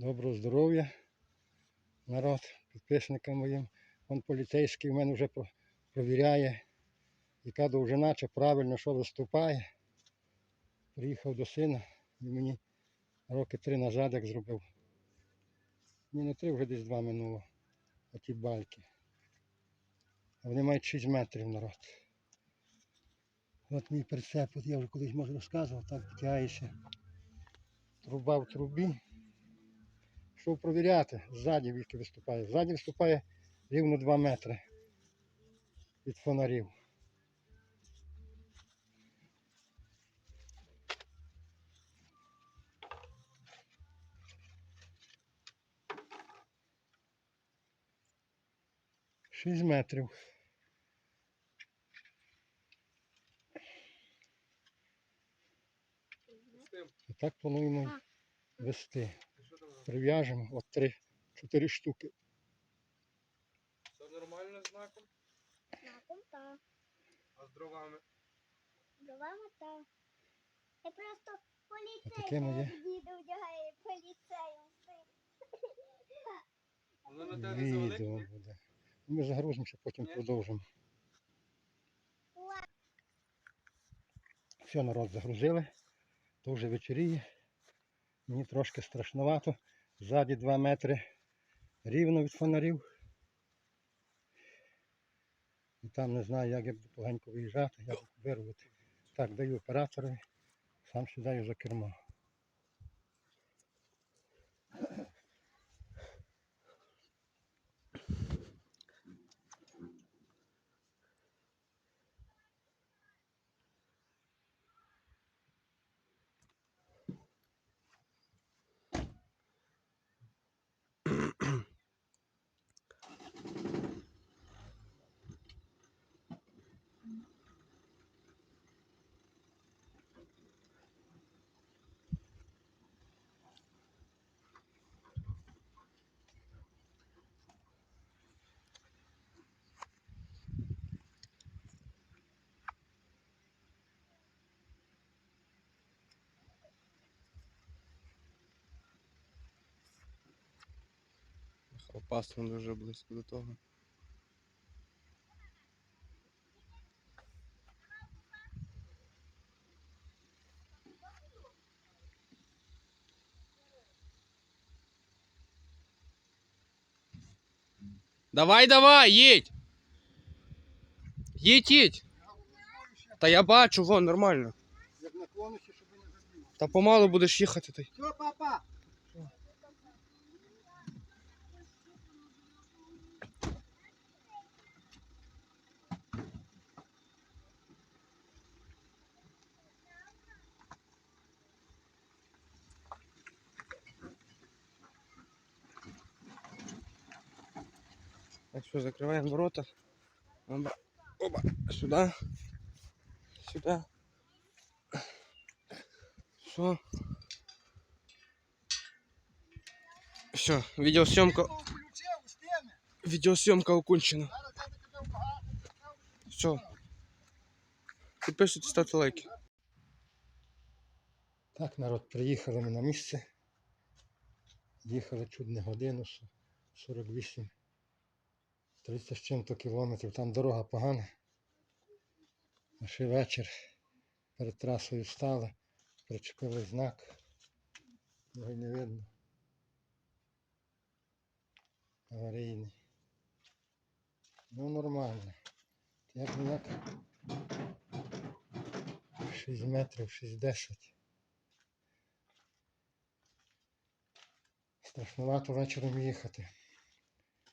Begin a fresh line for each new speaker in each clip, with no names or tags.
Доброго здоров'я, народ, підписникам моїм. Вон поліцейський в мене вже провіряє, яка довжина, чи правильно що виступає. Приїхав до сина і мені роки три назад як зробив. Ні, не три, вже десь два минуло. Оті бальки. Вони мають 6 метрів народ. От мій прицеп, от я вже колись може розказував, так втягається. Труба в трубі. Пішов провіряти, ззаді віки виступає. Ззаді виступає рівно 2 метри від фонарів. Шість метрів. І так плануємо вести. Прив'яжемо от три, чотири штуки.
Це нормально знаком,
Знаком та.
а з дровами.
Дровами та. Я просто поліцейка діду вдягає поліцеєм.
Воно на тебе завелике.
Ми загрузимося, потім
Ні.
продовжимо. Все, народ загрузили. То вже вечоріє. Мені трошки страшновато. Ззаді 2 метри рівно від фонарів. І там не знаю, як я буду поганько виїжджати, як вирвати. Так, даю операторові, сам сідаю за кермо.
Опасно дуже близько до того. Давай, давай, їдь! Їдь, їдь! Та я бачу, вон, нормально.
Як наклонишся, щоб не забив.
Та помалу будеш їхати ти.
Все, папа!
Так что, закрываем ворота. Оба, оба, сюда. Сюда. Все. Все, видеосъемка,
Включив, стіни!
видеосъемка окончена.
Зараз я би тебе вбагато.
Все. Підписуйтесь, ставте лайки.
Так, народ, приїхали ми на місце. Їхали чуть не годину, с- 48, 30 з чим-то кілометрів. Там дорога погана. Ще вечір перед трасою стали, причепили знак. Його не видно. Аварійний. Ну нормально. Як не як 6 метрів, 6-10. Страшнувато вечором їхати.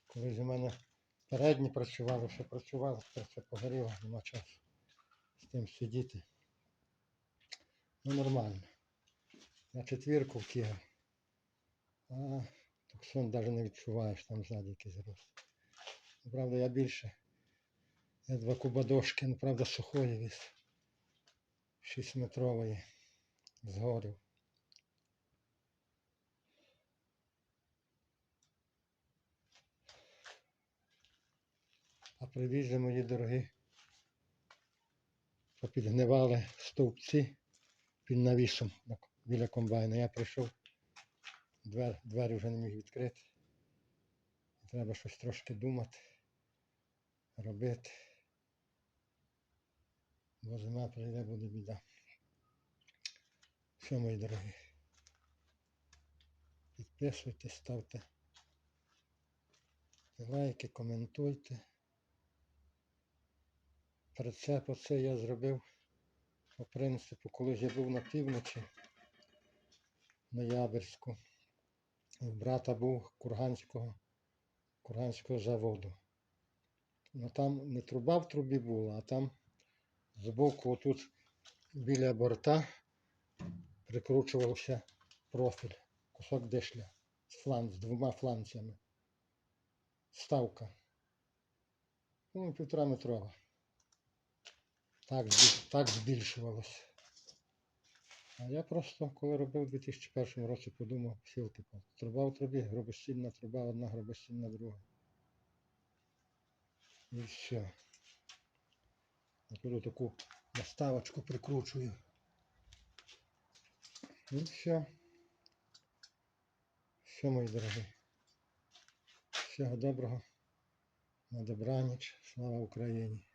Коли у мене передні працювали, все працювало, це погоріло, нема часу з тим сидіти. Ну нормально. На четвірку втягав. А туксон навіть не відчуваєш, там ззаді якийсь рост. Ну, Правда, я більше. Я два куба дошки, ну правда, сухої віз. 6 метрової згорів. А привізли мої дорогі. Попідгнивали стовпці під навісом біля комбайна. Я прийшов двер, двері вже не міг відкрити. Треба щось трошки думати, робити. Бо зима прийде, буде біда. Все, мої дорогі. Підписуйтесь, ставте лайки, коментуйте. Прицеп оце я зробив по принципу, коли я був на півночі, Ноябрьську. У брата був Курганського, Курганського заводу. Ну там не труба в трубі була, а там збоку отут біля борта прикручувався профіль, кусок дишля з фланц, з двома фланцями. Ставка. Ну, півтора метрова. Так, так збільшувалося. А я просто, коли робив у 2001 році, подумав, сіл типу, труба в трубі, грубостільна труба, одна грубостільна друга. І все. Тут таку наставочку прикручую. І все. Все, мої дорогі. Всього доброго. На добраніч. Слава Україні.